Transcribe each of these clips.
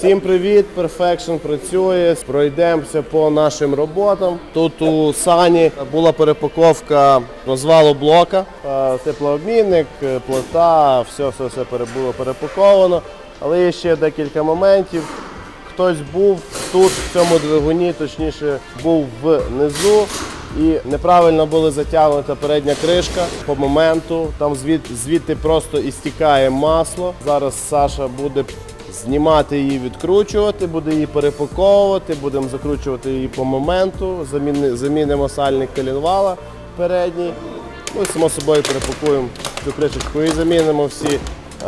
Всім привіт! Perfection працює. Пройдемося по нашим роботам. Тут у Сані була перепаковка розвалу блока, е, теплообмінник, е, плита, все, все, все було перепаковано. Але є ще декілька моментів. Хтось був тут, в цьому двигуні, точніше, був внизу. І неправильно була затягнута передня кришка по моменту. Там звід, звідти просто істікає масло. Зараз Саша буде знімати її, відкручувати, буде її перепаковувати, будемо закручувати її по моменту, заміни, замінимо сальник колінвала передній. Ну само собою перепакуємо цю кришечку і замінимо всі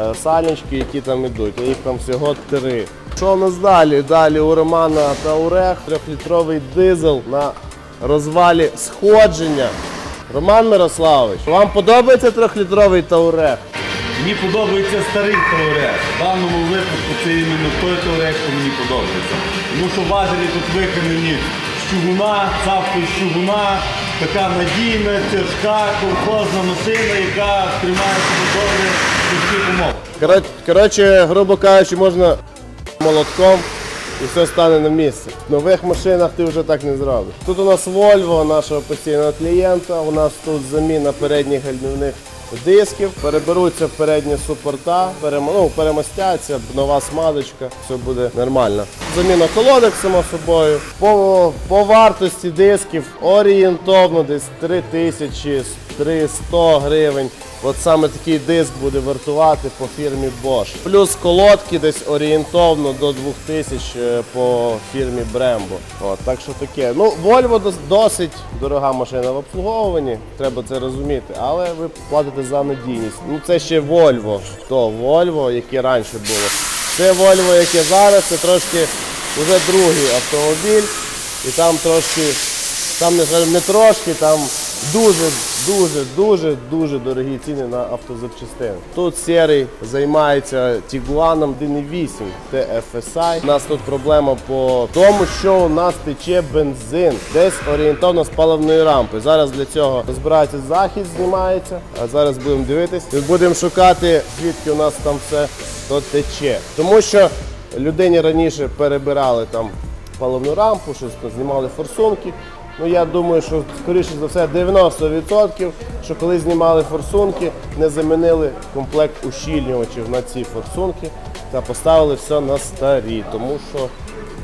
е, сальнички, які там йдуть. Їх там всього три. Що у нас далі? Далі у Романа Таурех, трьохлітровий дизель на розвалі сходження. Роман Мирославович, вам подобається трьохлітровий Таурех? Мені подобається старий Таурек. В даному випадку це іменно той Таурек, що мені подобається. Тому що важелі тут виконані цавка з чугуна, така надійна, тяжка, колхозна машина, яка тримає себе добре всіх умовах. Коротше, грубо кажучи, можна молотком і все стане на місце. В нових машинах ти вже так не зробиш. Тут у нас Volvo, нашого постійного клієнта. У нас тут заміна передніх гальмівних дисків. Переберуться в передні супорта, перем... ну, перемостяться, нова смазочка, все буде нормально. Заміна колодок, само собою. По, по вартості дисків орієнтовно десь 3000 300 гривень. От саме такий диск буде вартувати по фірмі Bosch. Плюс колодки десь орієнтовно до 2000 е, по фірмі Brembo. От, так що таке. Ну, Volvo досить дорога машина в обслуговуванні, треба це розуміти, але ви платите за надійність. Ну це ще Volvo. То Volvo, яке раніше було. Це Volvo, яке зараз, це трошки вже другий автомобіль. І там трошки там не не трошки, там дуже, дуже, дуже, дуже дорогі ціни на автозапчастини. Тут серий займається Тігуаном 1.8 TFSI. У нас тут проблема по тому, що у нас тече бензин, десь орієнтовно з паливної рампи. Зараз для цього розбирається захід, знімається. А зараз будемо дивитись і будемо шукати, звідки у нас там все то тече. Тому що людині раніше перебирали там паливну рампу, щось знімали форсунки. Ну я думаю, що скоріше за все 90%, що коли знімали форсунки, не замінили комплект ущільнювачів на ці форсунки та поставили все на старі, тому що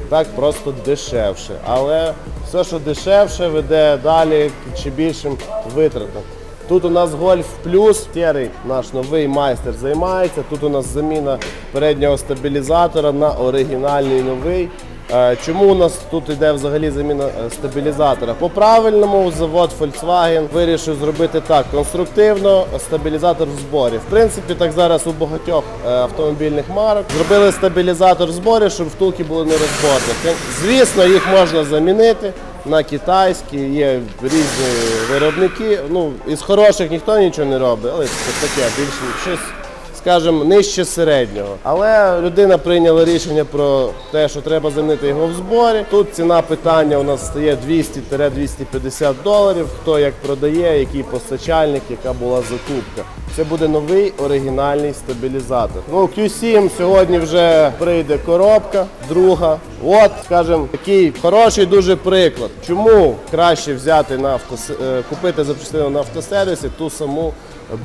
так просто дешевше. Але все, що дешевше, веде далі ще більшим витратам. Тут у нас гольф плюс, серий наш новий майстер займається. Тут у нас заміна переднього стабілізатора на оригінальний новий. Е, Чому у нас тут йде взагалі заміна е, стабілізатора? По правильному завод Volkswagen вирішив зробити так конструктивно стабілізатор в зборі. В принципі, так зараз у багатьох е, автомобільних марок зробили стабілізатор в зборі, щоб втулки були не розборні. Звісно, їх можна замінити на китайські, є різні виробники. Ну, із хороших ніхто нічого не робить, але це таке більше щось скажімо, нижче середнього. Але людина прийняла рішення про те, що треба замінити його в зборі. Тут ціна питання у нас стає 200-250 доларів. Хто як продає, який постачальник, яка була закупка. Це буде новий оригінальний стабілізатор. Ну, Q7 сьогодні вже прийде коробка, друга. От, скажімо, такий хороший дуже приклад. Чому краще взяти на автос... е, купити запчастину на автосервісі ту саму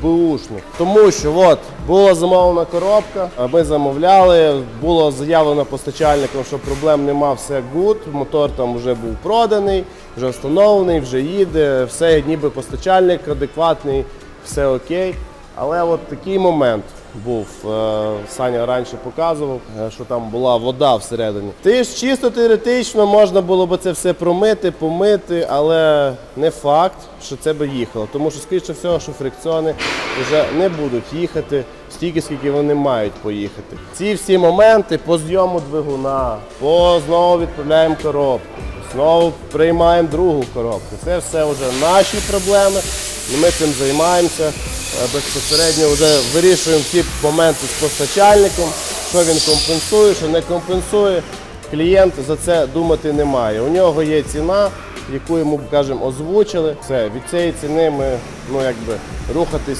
Бушну. Тому що от була замовлена коробка, ми замовляли, було заявлено постачальником, що проблем нема, все гуд. Мотор там вже був проданий, вже встановлений, вже їде, все ніби постачальник адекватний, все окей. Але от такий момент був. Е, Саня раніше показував, е, що там була вода всередині. Ти ж чисто теоретично можна було б це все промити, помити, але не факт, що це би їхало. Тому що, скоріше всього, що фрикціони вже не будуть їхати стільки, скільки вони мають поїхати. Ці всі моменти по зйому двигуна, по знову відправляємо коробку. Знову приймаємо другу коробку. Це все вже наші проблеми. Ми цим займаємося. Е, Безпосередньо вже вирішуємо ті моменти з постачальником, що він компенсує, що не компенсує. Клієнт за це думати не має. У нього є ціна, яку йому, кажемо, озвучили. Все, від цієї ціни ми ну, якби, рухатись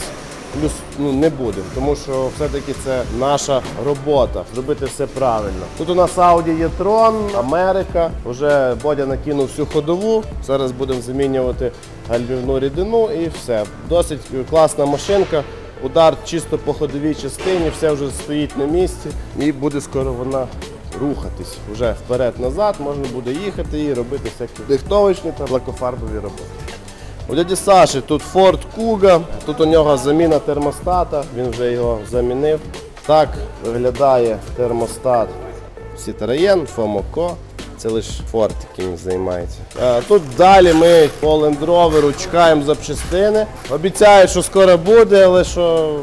плюс ну, не будемо, тому що все-таки це наша робота, зробити все правильно. Тут у нас Audi e-tron, Америка. Вже Бодя накинув всю ходову. Зараз будемо замінювати гальмівну рідину і все. Досить класна машинка. Удар чисто по ходовій частині, все вже стоїть на місці і буде скоро вона рухатись вже вперед-назад, можна буде їхати і робити всякі дихтовочні та лакофарбові роботи. У дяді Саші тут Ford Kuga, тут у нього заміна термостата, він вже його замінив. Так виглядає термостат Citroën, FOMOCO. Це лише Ford, яким займається. Тут далі ми по Land Rover чекаємо запчастини. Обіцяють, що скоро буде, але що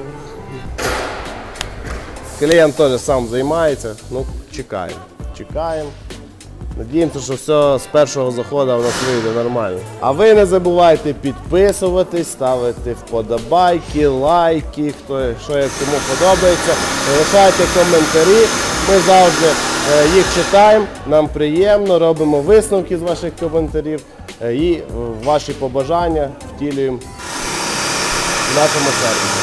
клієнт теж сам займається. Ну, чекаємо. Чекаємо. Надіємося, що все з першого заходу в нас вийде нормально. А ви не забувайте підписуватись, ставити вподобайки, лайки, хто що як кому подобається. Залишайте коментарі. Ми завжди е, їх читаємо. Нам приємно, робимо висновки з ваших коментарів е, і ваші побажання втілюємо в нашому сервісі.